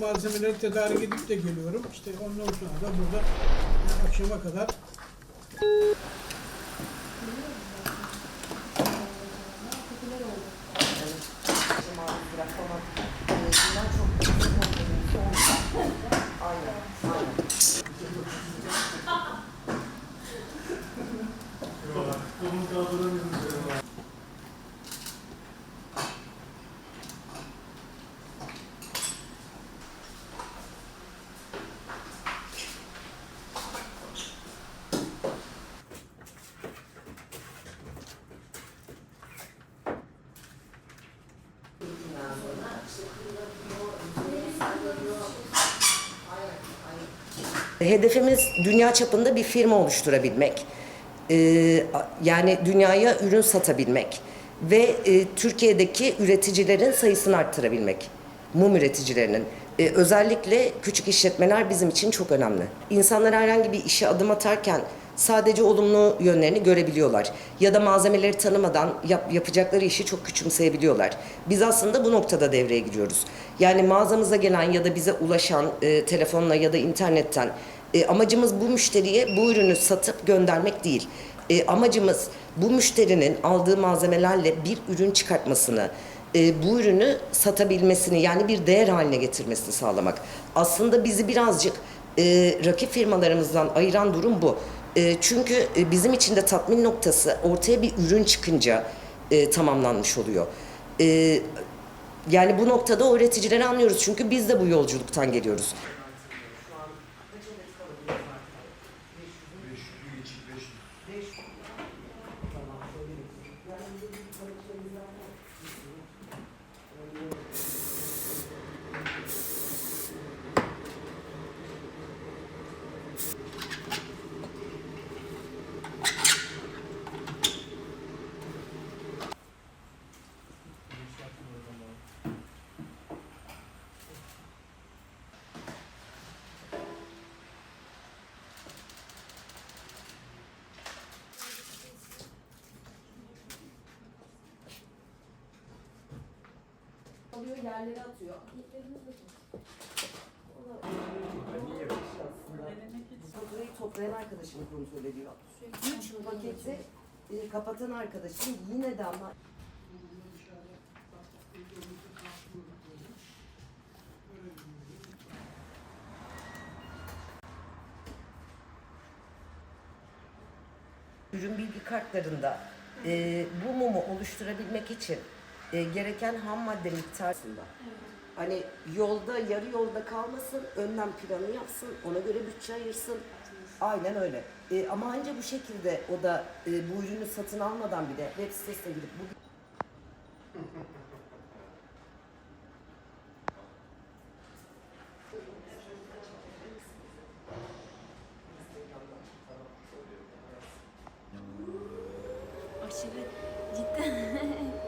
malzemeleri tedarik edip de geliyorum. İşte ondan sonra da burada yani akşama kadar Hedefimiz dünya çapında bir firma oluşturabilmek. Ee, yani dünyaya ürün satabilmek ve e, Türkiye'deki üreticilerin sayısını arttırabilmek. Mum üreticilerinin. Ee, özellikle küçük işletmeler bizim için çok önemli. İnsanlar herhangi bir işe adım atarken sadece olumlu yönlerini görebiliyorlar. Ya da malzemeleri tanımadan yap- yapacakları işi çok küçümseyebiliyorlar. Biz aslında bu noktada devreye giriyoruz. Yani mağazamıza gelen ya da bize ulaşan e, telefonla ya da internetten e, amacımız bu müşteriye bu ürünü satıp göndermek değil. E, amacımız bu müşterinin aldığı malzemelerle bir ürün çıkartmasını, e, bu ürünü satabilmesini yani bir değer haline getirmesini sağlamak. Aslında bizi birazcık e, rakip firmalarımızdan ayıran durum bu. E, çünkü e, bizim için de tatmin noktası ortaya bir ürün çıkınca e, tamamlanmış oluyor. E, yani bu noktada o üreticileri anlıyoruz çünkü biz de bu yolculuktan geliyoruz. Alıyor yerlere atıyor. Faturayı toplayan arkadaşım kontrol ediyor. Üç paketi e, kapatan arkadaşım yine de ama ürün bilgi kartlarında e, bu mumu oluşturabilmek için e, gereken ham madde miktarında. Hani yolda yarı yolda kalmasın, önden planı yapsın, ona göre bütçe ayırsın. Aynen öyle. E, ama ancak bu şekilde o da e, bu ürünü satın almadan bile web sitesine girip bu Aşırı cidden